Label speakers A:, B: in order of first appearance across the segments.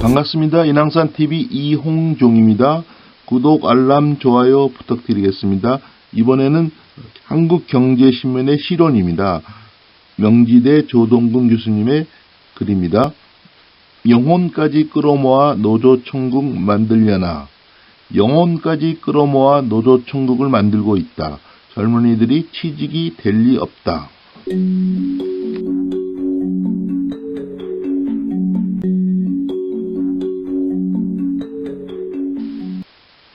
A: 반갑습니다. 인왕산 TV 이홍종입니다. 구독, 알람, 좋아요 부탁드리겠습니다. 이번에는 한국경제신문의 실론입니다. 명지대 조동근 교수님의 글입니다. 영혼까지 끌어모아 노조 천국 만들려나 영혼까지 끌어모아 노조 천국을 만들고 있다. 젊은이들이 취직이 될 리 없다.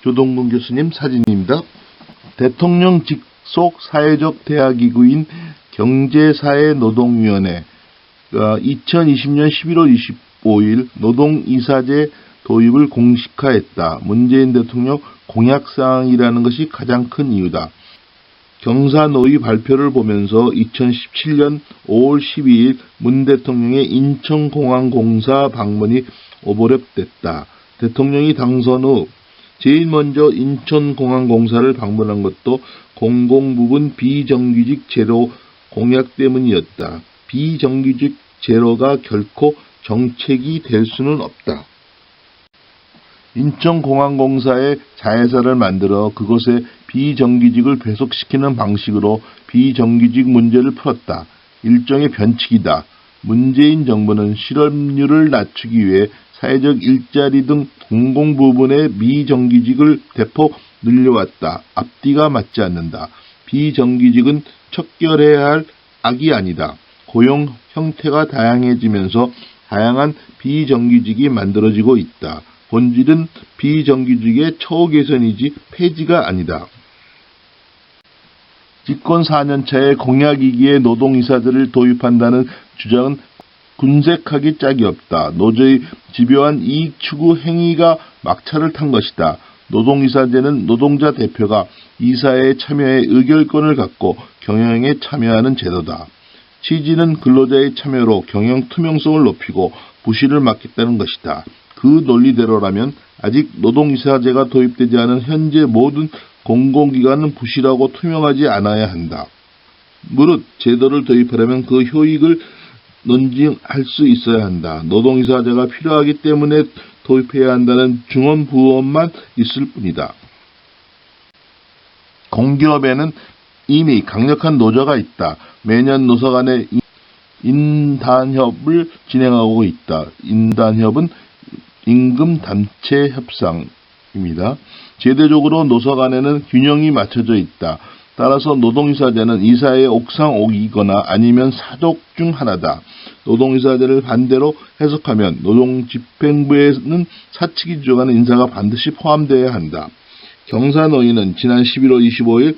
A: 조동근 교수님 사진입니다. 대통령 직속 사회적 대화기구인 경제사회노동위원회 2020년 11월 25일 노동이사제 도입을 공식화했다. 문재인 대통령 공약사항이라는 것이 가장 큰 이유다. 경사노위 발표를 보면서 2017년 5월 12일 문 대통령의 인천공항공사 방문이 오버랩됐다. 대통령이 당선 후 제일 먼저 인천공항공사를 방문한 것도 공공부분 비정규직 제로 공약 때문이었다. 비정규직 제로가 결코 정책이 될 수는 없다. 인천공항공사에 자회사를 만들어 그곳에 비정규직을 배속시키는 방식으로 비정규직 문제를 풀었다. 일종의 변칙이다. 문재인 정부는 실업률을 낮추기 위해 사회적 일자리 등 공공 부분의 미정규직을 대폭 늘려왔다. 앞뒤가 맞지 않는다. 비정규직은 척결해야 할 악이 아니다. 고용 형태가 다양해지면서 다양한 비정규직이 만들어지고 있다. 본질은 비정규직의 처우 개선이지 폐지가 아니다. 집권 4년차의 공약이기에 노동이사들을 도입한다는 주장은 군색하기 짝이 없다. 노조의 집요한 이익 추구 행위가 막차를 탄 것이다. 노동이사제는 노동자 대표가 이사에 참여해 의결권을 갖고 경영에 참여하는 제도다. 취지는 근로자의 참여로 경영 투명성을 높이고 부실을 막겠다는 것이다. 그 논리대로라면 아직 노동이사제가 도입되지 않은 현재 모든 공공기관은 부실하고 투명하지 않아야 한다. 무릇 제도를 도입하려면 그 효익을 논증할 수 있어야 한다. 노동이사제가 필요하기 때문에 도입해야 한다는 중언부언만 있을 뿐이다. 공기업에는 이미 강력한 노조가 있다. 매년 노사 간의 인단협을 진행하고 있다. 인단협은 임금 단체 협상입니다. 제도적으로 노사 간에는 균형이 맞춰져 있다. 따라서 노동이사제는 이사의 옥상옥이거나 아니면 사족 중 하나다. 노동이사제를 반대로 해석하면 노동집행부에는 사측이 주장하는 인사가 반드시 포함되어야 한다. 경사노위는 지난 11월 25일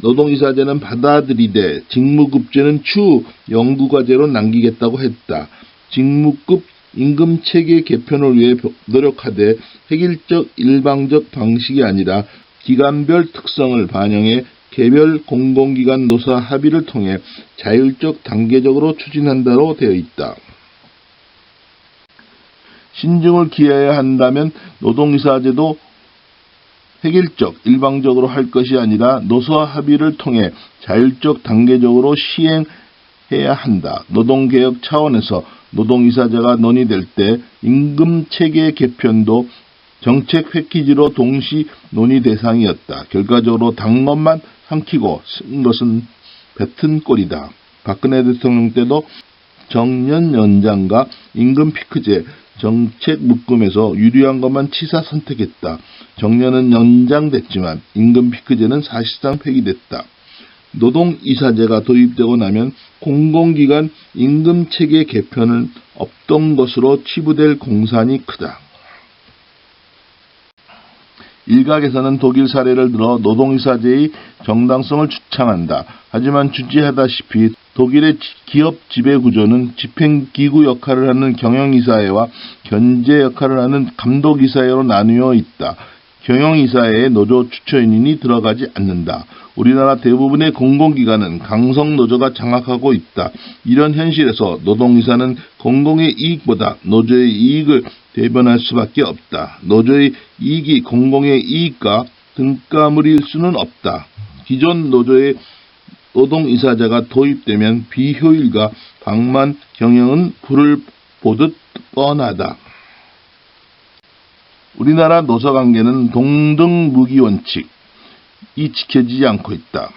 A: 노동이사제는 받아들이되 직무급제는 추 연구과제로 남기겠다고 했다. 직무급 임금체계 개편을 위해 노력하되 획일적 일방적 방식이 아니라 기관별 특성을 반영해 개별 공공기관 노사 합의를 통해 자율적 단계적으로 추진한다로 되어 있다. 신중을 기해야 한다면 노동이사제도 획일적, 일방적으로 할 것이 아니라 노사 합의를 통해 자율적 단계적으로 시행해야 한다. 노동개혁 차원에서 노동이사제가 논의될 때 임금체계 개편도 정책 패키지로 동시 논의 대상이었다. 결과적으로 당론만 삼키고 쓴 것은 뱉은 꼴이다. 박근혜 대통령 때도 정년 연장과 임금 피크제 정책 묶음에서 유리한 것만 치사 선택했다. 정년은 연장됐지만 임금 피크제는 사실상 폐기됐다. 노동이사제가 도입되고 나면 공공기관 임금체계 개편은 없던 것으로 치부될 공산이 크다. 일각에서는 독일 사례를 들어 노동이사제의 정당성을 주창한다. 하지만 주지하다시피 독일의 기업 지배 구조는 집행기구 역할을 하는 경영이사회와 견제 역할을 하는 감독이사회로 나누어 있다. 경영이사회에 노조 추천인이 들어가지 않는다. 우리나라 대부분의 공공기관은 강성노조가 장악하고 있다. 이런 현실에서 노동이사는 공공의 이익보다 노조의 이익을 대변할 수밖에 없다. 노조의 이익이 공공의 이익과 등가물일 수는 없다. 기존 노조의 노동이사제가 도입되면 비효율과 방만 경영은 불을 보듯 뻔하다. 우리나라 노사 관계는 동등 무기 원칙, 이 지켜지지 않고 있다.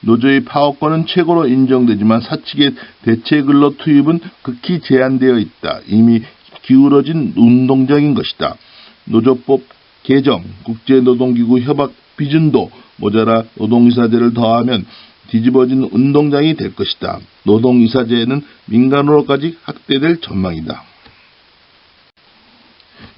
A: 노조의 파업권은 최고로 인정되지만 사측의 대체 근로 투입은 극히 제한되어 있다. 이미 기울어진 운동장인 것이다. 노조법 개정, 국제노동기구 협약 비준도 모자라 노동이사제를 더하면 뒤집어진 운동장이 될 것이다. 노동이사제는 민간으로까지 확대될 전망이다.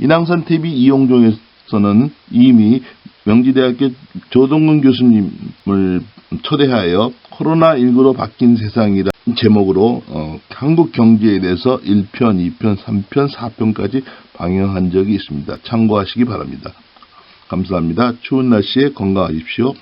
A: 인왕산 TV 이용종에서는 이미 명지대학교 조동근 교수님을 초대하여 코로나19로 바뀐 세상이라 제목으로 어, 한국 경제에 대해서 1편, 2편, 3편, 4편까지 방영한 적이 있습니다. 참고하시기 바랍니다. 감사합니다. 추운 날씨에 건강하십시오.